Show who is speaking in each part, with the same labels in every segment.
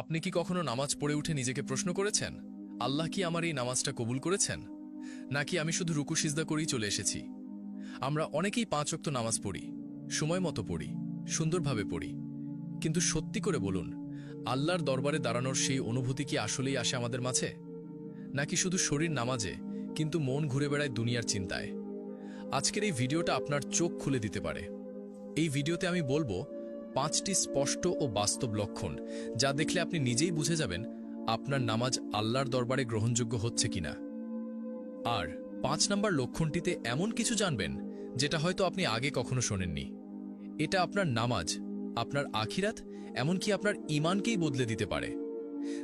Speaker 1: আপনি কি কখনো নামাজ পড়ে উঠে নিজেকে প্রশ্ন করেছেন, আল্লাহ কি আমার এই নামাজটা কবুল করেছেন? নাকি আমি শুধু রুকু সিজদা করেই চলে এসেছি? আমরা অনেকেই পাঁচ অক্ত নামাজ পড়ি, সময় মতো পড়ি, সুন্দরভাবে পড়ি। কিন্তু সত্যি করে বলুন, আল্লাহর দরবারে দাঁড়ানোর সেই অনুভূতি কি আসলেই আসে আমাদের মাঝে? নাকি শুধু শরীর নামাজে, কিন্তু মন ঘুরে বেড়ায় দুনিয়ার চিন্তায়? আজকের এই ভিডিওটা আপনার চোখ খুলে দিতে পারে। এই ভিডিওতে আমি বলব পাঁচটি স্পষ্ট ও বাস্তব লক্ষণ, যা দেখলে আপনি নিজেই বুঝে যাবেন আপনার নামাজ আল্লাহর দরবারে গ্রহণযোগ্য হচ্ছে কিনা। আর পাঁচ নম্বর লক্ষণটিতে এমন কিছু জানবেন, যেটা হয়তো আপনি আগে কখনো শোনেননি। এটা আপনার নামাজ, আপনার আখিরাত, এমনকি আপনার ইমানকেই বদলে দিতে পারে।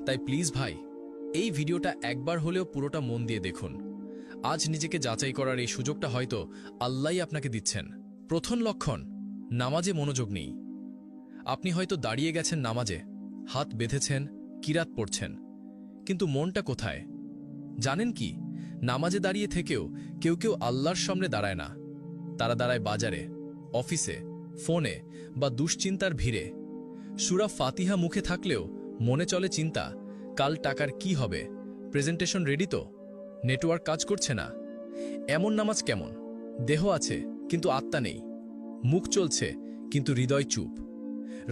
Speaker 1: তাই প্লিজ ভাই, এই ভিডিওটা একবার হলেও পুরোটা মন দিয়ে দেখুন। আজ নিজেকে যাচাই করার এই সুযোগটা হয়তো আল্লাহই আপনাকে দিচ্ছেন। প্রথম লক্ষণ, নামাজে মনোযোগ নেই। আপনি হয়তো দাঁড়িয়ে গেছেন নামাজে, হাত বেঁধেছেন, কিরাত পড়ছেন। কিন্তু মনটা কোথায়? জানেন কি, নামাজে দাঁড়িয়ে থেকেও কেউ কেউ আল্লাহর সামনে দাঁড়ায় না। তারা দাঁড়ায় বাজারে, অফিসে, ফোনে বা দুশ্চিন্তার ভিড়ে। সুরা ফাতিহা মুখে থাকলেও মনে চলে চিন্তা, কাল টাকার কি হবে? প্রেজেন্টেশন রেডি তো? নেটওয়ার্ক কাজ করছে না? এমন নামাজ কেমন? দেহ আছে, কিন্তু আত্মা নেই। মুখ চলছে, কিন্তু হৃদয় চুপ।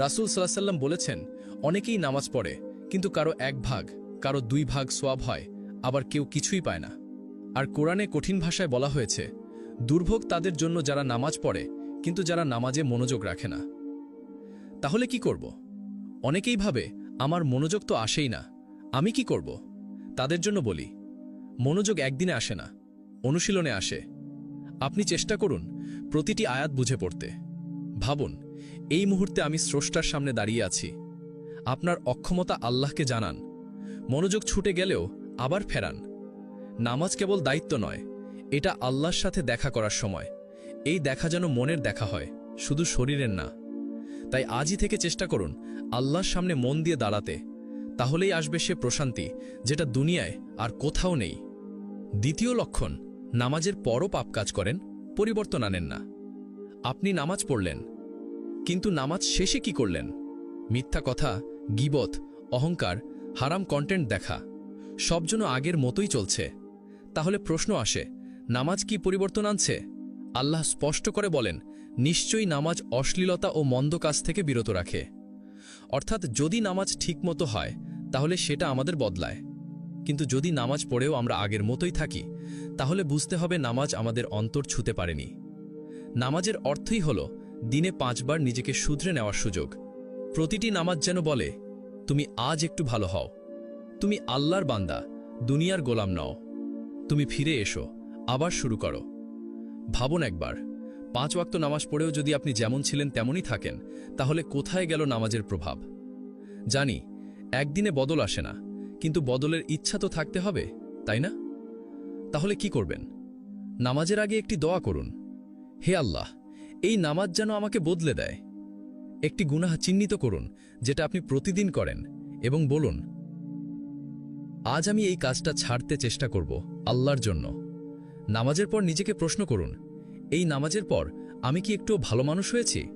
Speaker 1: রাসুল সাল্লাম বলেছেন, অনেকেই নামাজ পড়ে, কিন্তু কারও এক ভাগ, কারও দুই ভাগ সোয়াব হয়, আবার কেউ কিছুই পায় না। আর কোরআনে কঠিন ভাষায় বলা হয়েছে, দুর্ভোগ তাদের জন্য যারা নামাজ পড়ে, কিন্তু যারা নামাজে মনোযোগ রাখে না। তাহলে কি করব? অনেকেই ভাবে, আমার মনোযোগ তো আসেই না, আমি কি করব? তাদের জন্য বলি, মনোযোগ একদিনে আসে না, অনুশীলনে আসে। আপনি চেষ্টা করুন প্রতিটি আয়াত বুঝে পড়তে। ভাবুন এই মুহূর্তে আমি স্রষ্টার সামনে দাঁড়িয়ে আছি। আপনার অক্ষমতা আল্লাহকে জানান। মনোযোগ ছুটে গেলেও আবার ফেরান। নামাজ কেবল দায়িত্ব নয়, এটা আল্লাহর সাথে দেখা করার সময়। এই দেখা যেন মনের দেখা হয়, শুধু শরীরের না। তাই আজই থেকে চেষ্টা করুন আল্লাহর সামনে মন দিয়ে দাঁড়াতে। তাহলেই আসবে সে প্রশান্তি, যেটা দুনিয়ায় আর কোথাও নেই। দ্বিতীয় লক্ষণ, নামাজের পরও পাপ কাজ করেন, পরিবর্তন আনেন না। আপনি নামাজ পড়লেন কিন্তু নামাজ শেষে কি করলেন? মিথ্যা কথা, গিবত, অহংকার, হারাম কন্টেন্ট দেখা, সব যেন আগের মতোই চলছে। তাহলে প্রশ্ন আসে, নামাজ কি পরিবর্তন আনছে? আল্লাহ স্পষ্ট করে বলেন, নিশ্চয়ই নামাজ অশ্লীলতা ও মন্দ কাজ থেকে বিরত রাখে। অর্থাৎ যদি নামাজ ঠিকমতো হয়, তাহলে সেটা আমাদের বদলায়। কিন্তু যদি নামাজ পড়েও আমরা আগের মতোই থাকি, তাহলে বুঝতে হবে নামাজ আমাদের অন্তর ছুতে পারেনি। নামাজের অর্থই হল দিনে পাঁচবার নিজেকে শুধরে নেওয়ার সুযোগ। প্রতিটি নামাজ যেন বলে, তুমি আজ একটু ভালো হও। তুমি আল্লাহর বান্দা, দুনিয়ার গোলাম নও। তুমি ফিরে এসো, আবার শুরু করো। ভাবুন একবার, পাঁচ ওয়াক্ত নামাজ পড়েও যদি আপনি যেমন ছিলেন তেমনই থাকেন, তাহলে কোথায় গেল নামাজের প্রভাব? জানি, একদিনে বদল আসে না, কিন্তু বদলের ইচ্ছা তো থাকতে হবে, তাই না? তাহলে কি করবেন? নামাজের আগে একটি দোয়া করুন। হে আল্লাহ এই নামাজ যেন আমাকে বদলে দেয়। একটি গুনাহ চিহ্নিত করুন, যেটা আপনি প্রতিদিন করেন, এবং বলুন, আজ আমি এই কাজটা ছাড়তে চেষ্টা করব আল্লাহর জন্য। নামাজের পর নিজেকে প্রশ্ন করুন, এই নামাজের পর আমি কি একটু ভালো মানুষ হয়েছি?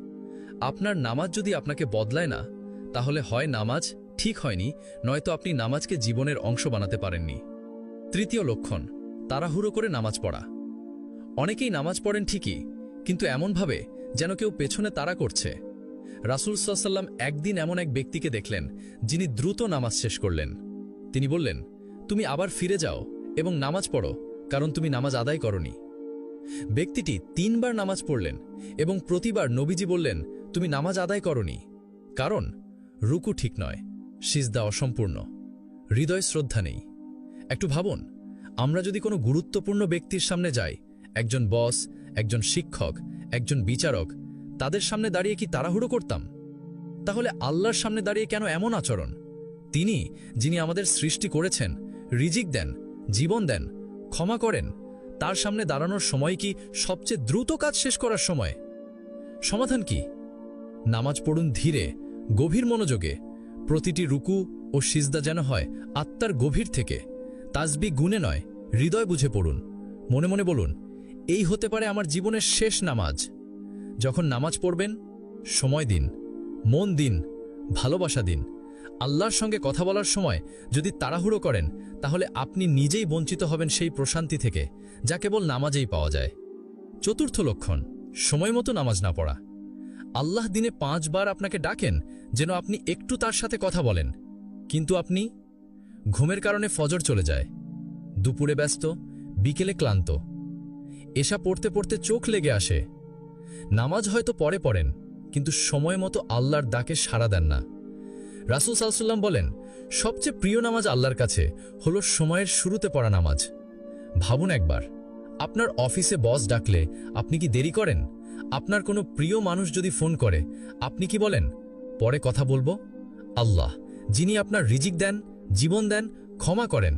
Speaker 1: আপনার নামাজ যদি আপনাকে বদলায় না, তাহলে হয় নামাজ ঠিক হয়নি, নয়তো আপনি নামাজকে জীবনের অংশ বানাতে পারেননি। তৃতীয় লক্ষণ, তাড়াহুড়ো করে নামাজ পড়া। অনেকেই নামাজ পড়েন ঠিকই কিন্তু এমনভাবে যেন কেউ পেছনে তাড়া করছে। রাসুল সাল্লাম একদিন এমন এক ব্যক্তিকে দেখলেন, যিনি দ্রুত নামাজ শেষ করলেন। তিনি বললেন, তুমি আবার ফিরে যাও এবং নামাজ পড়ো, কারণ তুমি নামাজ আদায় করনি। ব্যক্তিটি তিনবার নামাজ পড়লেন এবং প্রতিবার নবীজি বললেন, তুমি নামাজ আদায় করনি, কারণ রুকু ঠিক নয়, সিজদা অসম্পূর্ণ, হৃদয় শ্রদ্ধা নেই। একটু ভাবুন, আমরা যদি কোনো গুরুত্বপূর্ণ ব্যক্তির সামনে যাই, একজন বস একজন শিক্ষক, একজন বিচারক, তাদের সামনে দাঁড়িয়ে কি তাড়াহুড়ো করতাম? তাহলে আল্লাহর সামনে দাঁড়িয়ে কেন এমন আচরণ? তিনি, যিনি আমাদের সৃষ্টি করেছেন, রিজিক দেন, জীবন দেন, ক্ষমা করেন, তার সামনে দাঁড়ানোর সময় কি সবচেয়ে দ্রুত কাজ শেষ করার সময়? সমাধান কি? নামাজ পড়ুন ধীরে, গভীর মনোযোগে, প্রতিটি রুকু ও সিজদা যেন হয় আত্মার গভীর থেকে তাজবি গুণে নয়, হৃদয় বুঝে পড়ুন, মনে মনে বলুন এই হতে পারে আমার জীবনের শেষ নামাজ। যখন নামাজ পড়বেন, সময় দিন, মন দিন, ভালোবাসা দিন।
Speaker 2: আল্লাহর সঙ্গে কথা বলার সময় যদি তাড়াহুড়ো করেন, তাহলে আপনি নিজেই বঞ্চিত হবেন সেই প্রশান্তি থেকে, যা কেবল নামাজেই পাওয়া যায়। চতুর্থ লক্ষণ, সময় মতো নামাজ না পড়া। আল্লাহ দিনে পাঁচবার আপনাকে ডাকেন যেন আপনি একটু তার সাথে কথা বলেন। কিন্তু আপনি, ঘুমের কারণে ফজর চলে যায়। দুপুরে ব্যস্ত, বিকেলে ক্লান্ত। এসা পড়তে পড়তে চোখ লেগে আসে। নামাজ হয়তো পরে পড়েন, কিন্তু সময় মতো আল্লাহর ডাকে সাড়া দেন না। রাসুল সাল্লাম বলেন, সবচেয়ে প্রিয় নামাজ আল্লাহর কাছে হলো সময়ের শুরুতে পড়া নামাজ। ভাবুন একবার, আপনার অফিসে বস ডাকলে আপনি কি দেরি করেন? আপনার কোনো প্রিয় মানুষ যদি ফোন করে, আপনি কি বলেন, পরে কথা বলব? আল্লাহ, যিনি আপনার রিজিক দেন, জীবন দেন, ক্ষমা করেন,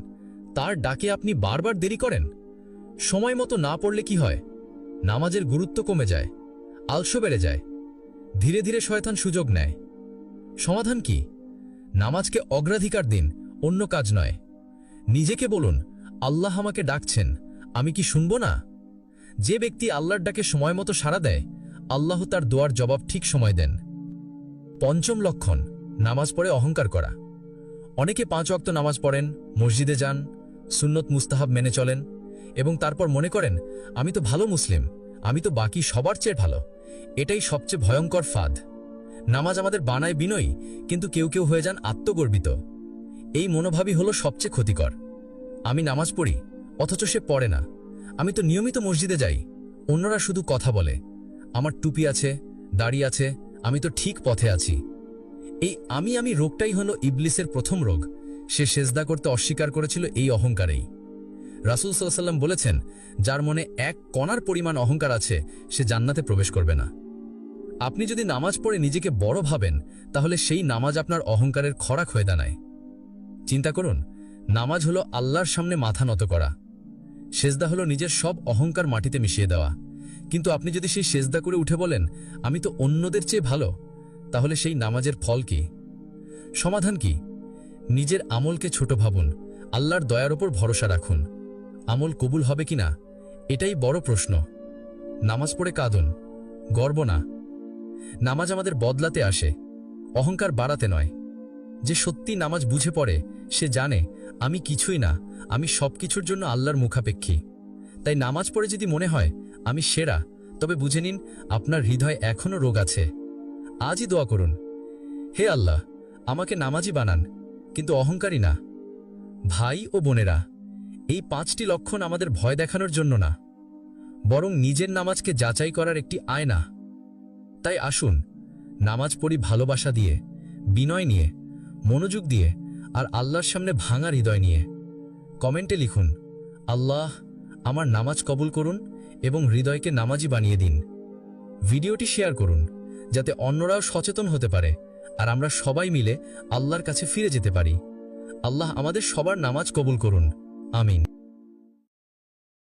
Speaker 2: তার ডাকে আপনি বারবার দেরি করেন? সময় মতো না পড়লে কি হয়? নামাজের গুরুত্ব কমে যায়, আলসো বেড়ে যায়, ধীরে ধীরে শয়তান সুযোগ নেয়। সমাধান কি? নামাজকে অগ্রাধিকার দিন, অন্য কাজ নয়। নিজেকে বলুন, আল্লাহ আমাকে ডাকছেন, আমি কি শুনব না? যে ব্যক্তি আল্লাহর ডাকে সময় মতো সাড়া দেয়, আল্লাহ তার দোয়ার জবাব ঠিক সময় দেন। পঞ্চম লক্ষণ, নামাজ পড়ে অহংকার করা। অনেকে পাঁচ অক্ত নামাজ পড়েন, মসজিদে যান, সুন্নত মুস্তাহাব মেনে চলেন এবং তারপর মনে করেন, আমি তো ভালো মুসলিম, আমি তো বাকি সবার চেয়ে ভালো। এটাই সবচেয়ে ভয়ঙ্কর ফাঁদ। নামাজ আমাদের বানায় বিনয়ী, কিন্তু কেউ কেউ হয়ে যান আত্মগর্বিত। এই মনোভাবই হলো সবচেয়ে ক্ষতিকর। আমি নামাজ পড়ি, অথচ সে পড়ে না। আমি তো নিয়মিত মসজিদে যাই, অন্যরা শুধু কথা বলে। আমার টুপি আছে, দাড়ি আছে, আমি তো ঠিক পথে আছি। এই আমি আমি রোগটাই হলো ইবলিসের প্রথম রোগ। সে সেজদা করতে অস্বীকার করেছিল এই অহংকারেই। রাসুল সাল্লাম বলেছেন, যার মনে এক কণার পরিমাণ অহংকার আছে, সে জান্নাতে প্রবেশ করবে না। আপনি যদি নামাজ পড়ে নিজেকে বড় ভাবেন, তাহলে সেই নামাজ আপনার অহংকারের খরাক হয়ে দাঁড়ায়। চিন্তা করুন, নামাজ হলো আল্লাহর সামনে মাথা নত করা। সেজদা হলো নিজের সব অহংকার মাটিতে মিশিয়ে দেওয়া। কিন্তু আপনি যদি সেই সেজদা করে উঠে বলেন, আমি তো অন্যদের চেয়ে ভালো তাহলে সেই নামাজের ফল কি? সমাধান কি? নিজের আমলকে ছোট ভাবুন, আল্লাহর দয়ার ওপর ভরসা রাখুন। আমল কবুল হবে কিনা এটাই বড় প্রশ্ন। নামাজ পড়ে কাঁদুন। গর্ব না। নামাজ আমাদের বদলাতে আসে। অহংকার বাড়াতে নয়। যে সত্যি নামাজ বুঝে পড়ে, সে জানে, আমি কিছুই না, আমি সবকিছুর জন্য আল্লাহর মুখাপেক্ষী। তাই নামাজ পড়ে যদি মনে হয়, আমি সেরা, তবে বুঝে নিন, আপনার হৃদয় এখনও রোগ আছে। আজই দোয়া করুন। হে আল্লাহ, আমাকে নামাজি বানান, কিন্তু অহংকারী না। ভাই ও বোনেরা এই পাঁচটি লক্ষণ আমাদের ভয় দেখানোর জন্য না, বরং নিজের নামাজকে যাচাই করার একটি আয়না। তাই আসুন, নামাজ পড়ি ভালোবাসা দিয়ে, বিনয় নিয়ে, মনোযোগ দিয়ে, আর আল্লাহর সামনে ভাঙা হৃদয় নিয়ে। কমেন্টে লিখুন, আল্লাহ, আমার নামাজ কবুল করুন এবং হৃদয়কে নামাজি বানিয়ে দিন। ভিডিওটি শেয়ার করুন, যাতে অন্যরাও সচেতন হতে পারে, আর আমরা সবাই মিলে আল্লাহর কাছে ফিরে যেতে পারি। আল্লাহ আমাদের সবার নামাজ কবুল করুন। আমিন